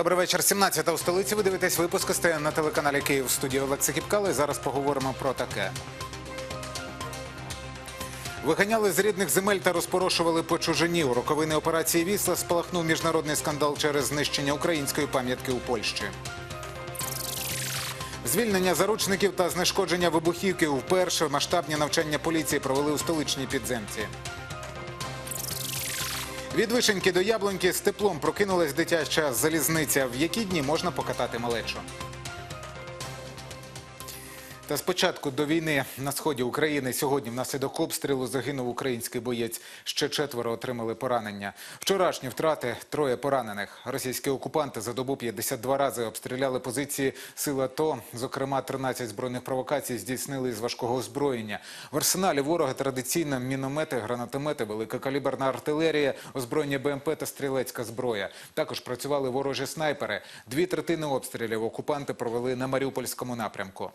Добрий вечір. 17 у столиці. Ви дивитесь випуск СТН на телеканалі Київ в студії Олекса Кіпкало. І зараз поговоримо про таке. Виганяли з рідних земель та розпорошували по чужині. У роковини операції Вісла спалахнув міжнародний скандал через знищення української пам'ятки у Польщі. Звільнення заручників та знешкодження вибухівки вперше масштабні навчання поліції провели у столичній підземці. Від вишеньки до яблуньки з теплом прокинулась дитяча залізниця. В які дні можна покатати малечу? Та спочатку до війни на сході України сьогодні внаслідок обстрілу загинув український боєць. Ще четверо отримали поранення. Вчорашні втрати троє поранених. Російські окупанти за добу 52 рази обстріляли позиції сил АТО. Зокрема, 13 збройних провокацій здійснили з важкого озброєння. В арсеналі ворога традиційно міномети, гранатомети, великокаліберна артилерія, озброєння БМП та стрілецька зброя. Також працювали ворожі снайпери. Дві третини обстрілів окупанти провели на Маріупольському напрямку.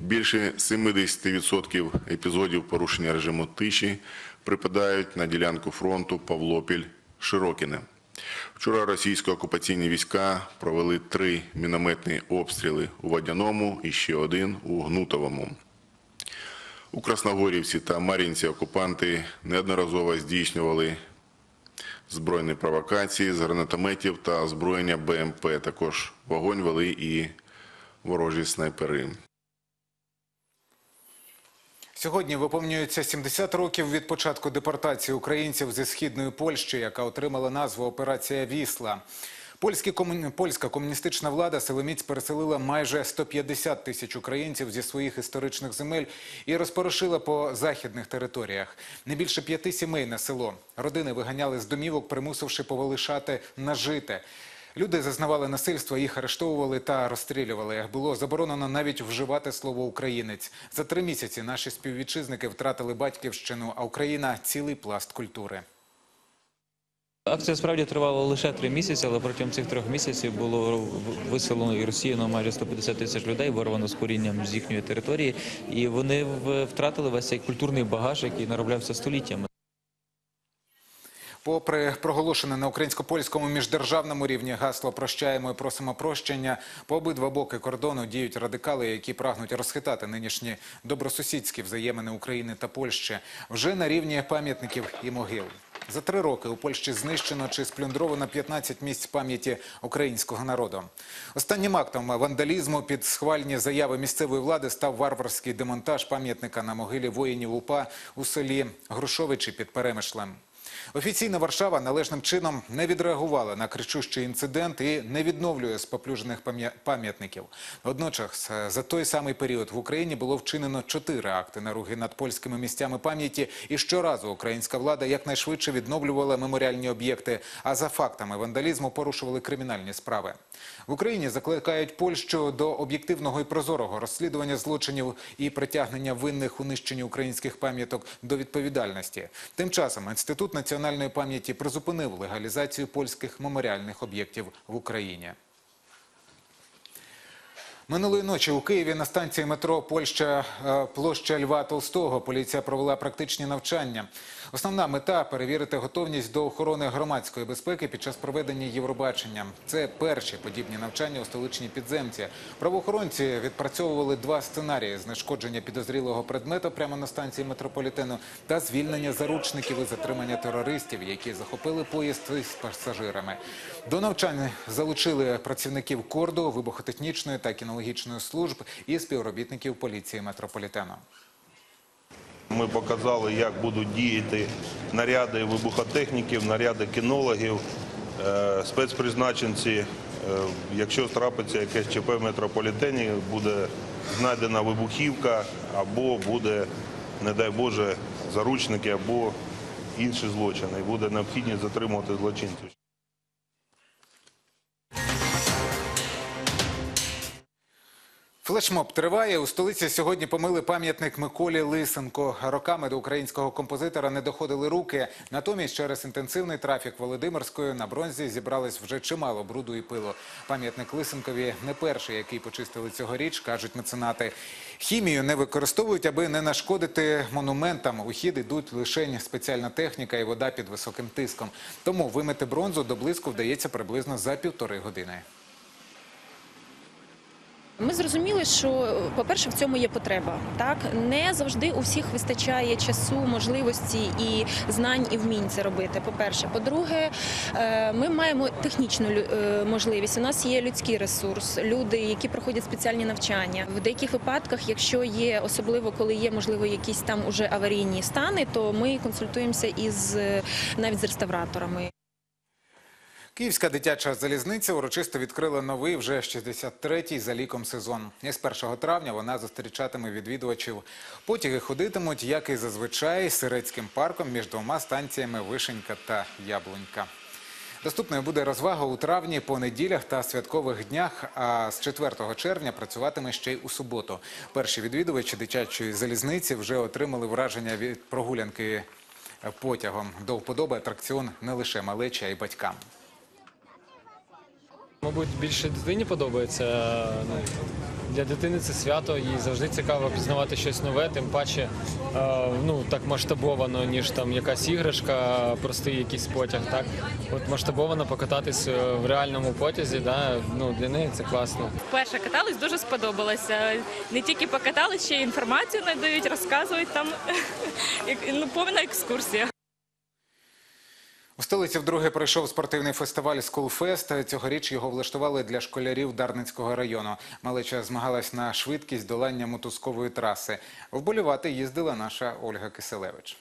Більше 70% епізодів порушення режиму тиші припадають на ділянку фронту Павлопіль-Широкіне. Вчора російсько-окупаційні війська провели три мінометні обстріли у Водяному і ще один у Гнутовому. У Красногорівці та Мар'їнці окупанти неодноразово здійснювали збройні провокації з гранатометів та озброєння БМП. Також вогонь вели і ворожі снайпери. Сьогодні виповнюється 70 років від початку депортації українців зі східної Польщі, яка отримала назву Операція Вісла. Польські комуні... Польська комуністична влада силоміць переселила майже 150 тисяч українців зі своїх історичних земель і розпорошила по західних територіях. Не більше п'яти сімей на село. Родини виганяли з домівок, примусивши повилишати нажите. Люди зазнавали насильства, їх арештовували та розстрілювали. Було заборонено навіть вживати слово українець. За три місяці наші співвітчизники втратили батьківщину, а Україна цілий пласт культури. Акція справді тривала лише три місяці, але протягом цих трьох місяців було виселено і розсіяно майже 150 тисяч людей, вирвано з корінням з їхньої території, і вони втратили весь цей культурний багаж, який нароблявся століттями. Попри проголошене на українсько-польському міждержавному рівні гасло «Прощаємо і просимо прощення», по обидва боки кордону діють радикали, які прагнуть розхитати нинішні добросусідські взаємини України та Польщі вже на рівні пам'ятників і могил. За три роки у Польщі знищено чи сплюндровано 15 місць пам'яті українського народу. Останнім актом вандалізму під схвальні заяви місцевої влади став варварський демонтаж пам'ятника на могилі воїнів УПА у селі Грушовичі під Перемишлем. Офіційна Варшава належним чином не відреагувала на кричущий інцидент і не відновлює споплюжених пам'ятників. Водночас, е, за той самий період в Україні було вчинено чотири акти наруги над польськими місцями пам'яті, і щоразу українська влада якнайшвидше відновлювала меморіальні об'єкти, а за фактами вандалізму порушували кримінальні справи. В Україні закликають Польщу до об'єктивного і прозорого розслідування злочинів і притягнення винних у нищенні українських пам'яток до відповідальності. Тим часом інститут національної пам'яті призупинив легалізацію польських меморіальних об'єктів в Україні. Минулої ночі у Києві на станції метро Польща е, площа Льва Толстого поліція провела практичні навчання. Основна мета перевірити готовність до охорони громадської безпеки під час проведення Євробачення. Це перші подібні навчання у столичній підземці. Правоохоронці відпрацьовували два сценарії: знешкодження підозрілого предмета прямо на станції метрополітену та звільнення заручників і затримання терористів, які захопили поїзд із пасажирами. До навчання залучили працівників корду, вибухотехнічної та кінологічної служб і співробітників поліції метрополітену. Ми показали, як будуть діяти наряди вибухотехніків, наряди кінологів, е, спецпризначенці. Е, Якщо трапиться якесь ЧП в метрополітені, буде знайдена вибухівка або буде, не дай Боже, заручники або інші злочини. Буде необхідність затримувати злочинців. Флешмоб триває. У столиці сьогодні помили пам'ятник Миколі Лисенко. Роками до українського композитора не доходили руки. Натомість через інтенсивний трафік Володимирською на бронзі зібралось вже чимало бруду і пилу. Пам'ятник Лисенкові не перший, який почистили цьогоріч, кажуть меценати. Хімію не використовують, аби не нашкодити монументам. У хід ідуть лише спеціальна техніка і вода під високим тиском. Тому вимити бронзу до блиску вдається приблизно за півтори години. Ми зрозуміли, що, по-перше, в цьому є потреба. Так не завжди у всіх вистачає часу, можливості і знань і вмінь це робити. По-перше, по-друге, е, ми маємо технічну е, можливість. У нас є людський ресурс, люди, які проходять спеціальні навчання. В деяких випадках, якщо є особливо, коли є можливо якісь там уже аварійні стани, то ми консультуємося із е, навіть з реставраторами. Київська дитяча залізниця урочисто відкрила новий вже 63-й за ліком сезон. І з 1 травня вона зустрічатиме відвідувачів. Потяги ходитимуть, як і зазвичай, сирецьким парком між двома станціями Вишенька та Яблунька. Доступною буде розвага у травні по неділях та святкових днях, а з 4 червня працюватиме ще й у суботу. Перші відвідувачі дитячої залізниці вже отримали враження від прогулянки потягом. До вподоби атракціон не лише малечі, а й батькам. Мабуть, більше дитині подобається. Ну, для дитини це свято, їй завжди цікаво пізнавати щось нове, тим паче е, ну, так масштабовано, ніж там якась іграшка, простий якийсь потяг. Так? От масштабовано покататись е, в реальному потязі, да? ну, для неї це класно. Вперше катались, дуже сподобалося. Не тільки покатались, ще й інформацію надають, розказують там ну, повна екскурсія. У столиці вдруге пройшов спортивний фестиваль «Скулфест». Цьогоріч його влаштували для школярів Дарницького району. Малеча змагалась на швидкість долання мотузкової траси. Вболівати їздила наша Ольга Киселевич.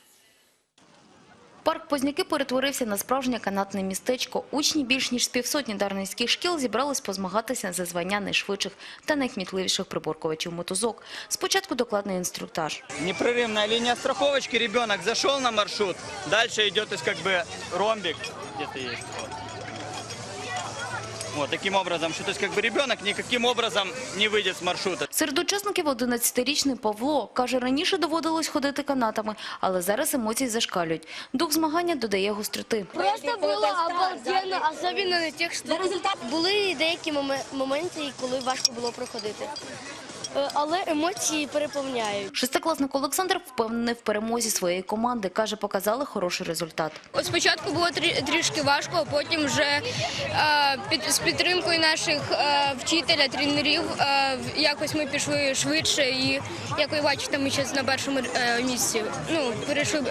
Парк Позняки перетворився на справжнє канатне містечко. Учні більш ніж з півсотні дарницьких шкіл зібрались позмагатися за звання найшвидших та найхмітливіших приборкувачів мотузок. Спочатку докладний інструктаж. Непреривна лінія страховочки, ребенок зайшов на маршрут, Далі йде как бы ромбик де є. Вот. Таким образом, что то есть как бы ребенок никаким образом не выйдет с маршрута. Серед учасників 11-річний Павло. Каже, раніше доводилось ходити канатами, але зараз емоції зашкалюють. Дух змагання додає гостроти. Просто було обалденно, особливо на тих штуках. Були деякі моме- моменти, коли важко було проходити. Е, Але емоції переповняють. Шестикласник Олександр впевнений в перемозі своєї команди. Каже, показали хороший результат. От спочатку було трі- трішки важко, а потім вже е, під, з підтримкою наших е, вчителя, тренерів, якось ми пішли швидше і, як ви бачите, ми зараз на першому місці. Ну, перейшли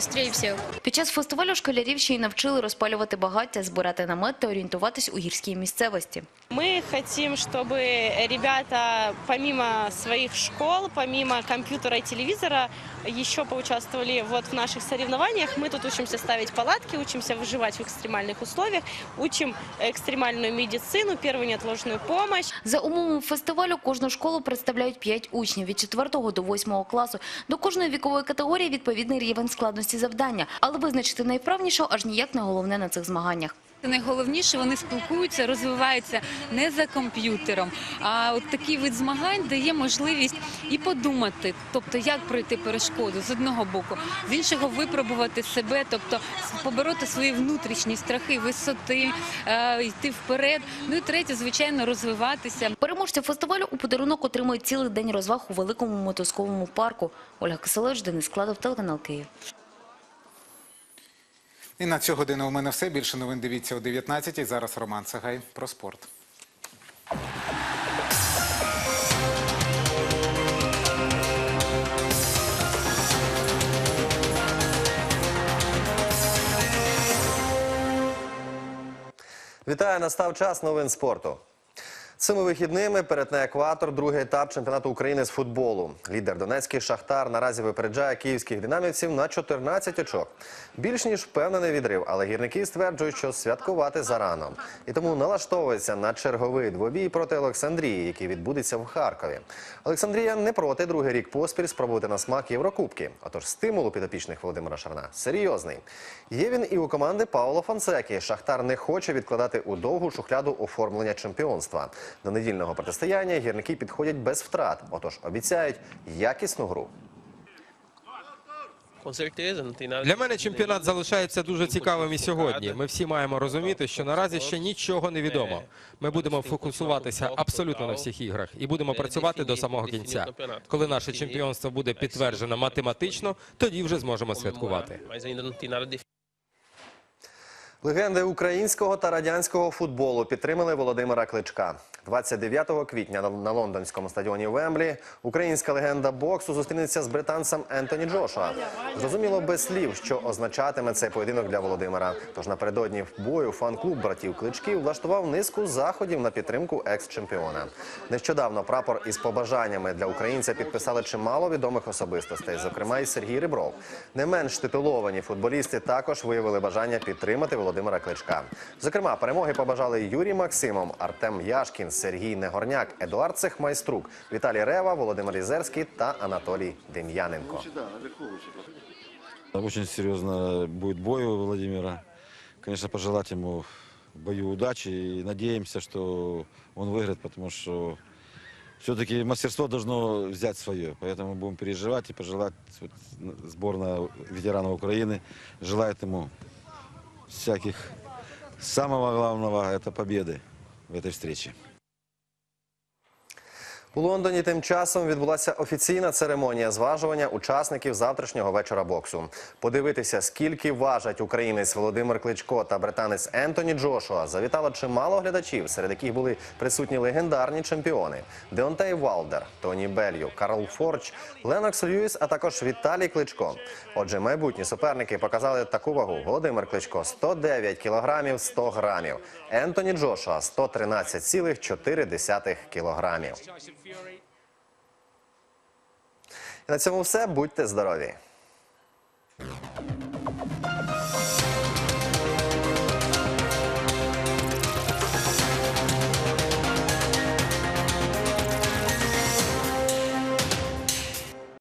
швидше всіх. Під час фестивалю школярів ще й навчили розпалювати багаття, збирати намет та орієнтуватись у гірській місцевості. Мы хотим, чтобы ребята помимо своих школ, помимо компьютера и телевизора, еще поучаствовали вот в наших соревнованиях. Мы тут учимся ставить палатки, учимся выживать в экстремальных условиях, учим экстремальную медицину, первую неотложную помощь. За умовами фестивалю кожну школу представляють 5 учнів від 4 до 8 класу. До кожної вікової категорії відповідний рівень складності завдання. Але визначити найвправнішого аж ніяк не головне на цих змаганнях. Найголовніше, вони спілкуються, розвиваються не за комп'ютером. А от такий вид змагань дає можливість і подумати, тобто як пройти перешкоду з одного боку, з іншого випробувати себе, тобто побороти свої внутрішні страхи, висоти, е, йти вперед. Ну і третє, звичайно, розвиватися. Переможці фестивалю у подарунок отримують цілий день розваг у великому мотузковому парку. Ольга Киселевич, Денис Складов, телеканал Київ. І на цю годину у мене все. Більше новин дивіться о 19-й. Зараз Роман Сагай про спорт. Вітаю, настав час новин спорту. Цими вихідними перетне екватор другий етап чемпіонату України з футболу. Лідер Донецький Шахтар наразі випереджає київських динамівців на 14 очок. Більш ніж впевнений відрив, але гірники стверджують, що святкувати зарано. І тому налаштовується на черговий двобій проти Олександрії, який відбудеться в Харкові. Олександрія не проти другий рік поспіль спробувати на смак Єврокубки. Отож стимул у підопічних Володимира Шарна серйозний. Є він і у команди Пауло Фонсекі. Шахтар не хоче відкладати у довгу шухляду оформлення чемпіонства. До недільного протистояння гірники підходять без втрат, отож обіцяють якісну гру. Для мене чемпіонат залишається дуже цікавим і сьогодні. Ми всі маємо розуміти, що наразі ще нічого не відомо. Ми будемо фокусуватися абсолютно на всіх іграх і будемо працювати до самого кінця. Коли наше чемпіонство буде підтверджено математично, тоді вже зможемо святкувати. Легенди українського та радянського футболу підтримали Володимира Кличка. 29 квітня на- лондонському стадіоні Вемблі українська легенда боксу зустрінеться з британцем Ентоні Джошуа. Зрозуміло без слів, що означатиме цей поєдинок для Володимира. Тож напередодні бою фан-клуб братів Кличків влаштував низку заходів на підтримку екс-чемпіона. Нещодавно прапор із побажаннями для українця підписали чимало відомих особистостей, зокрема і Сергій Рибров. Не менш титуловані футболісти також виявили бажання підтримати Володимира Кличка. Зокрема, перемоги побажали Юрій Максимов, Артем Яшкін, Сергій Негорняк, Едуард Цехмайструк, Віталій Рева, Володимир Ізерський та Анатолій Дем'яненко. Очень серьезно будет бой у Владимира. Конечно, пожелать ему в бою удачи и надеемся, что он выиграет, потому что все-таки мастерство должно взять свое. Поэтому будем переживать и пожелать вот, сборная ветеранов Украины желает ему всяких самого главного это победы в этой встрече. У Лондоні тим часом відбулася офіційна церемонія зважування учасників завтрашнього вечора боксу. Подивитися, скільки важать українець Володимир Кличко та британець Ентоні Джошуа, завітало чимало глядачів, серед яких були присутні легендарні чемпіони Деонтей Валдер, Тоні Белью, Карл Форч, Ленокс Льюіс, а також Віталій Кличко. Отже, майбутні суперники показали таку вагу. Володимир Кличко 109 кілограмів 100 грамів, Ентоні Джошуа 113,4 кілограмів. І на цьому все. Будьте здорові!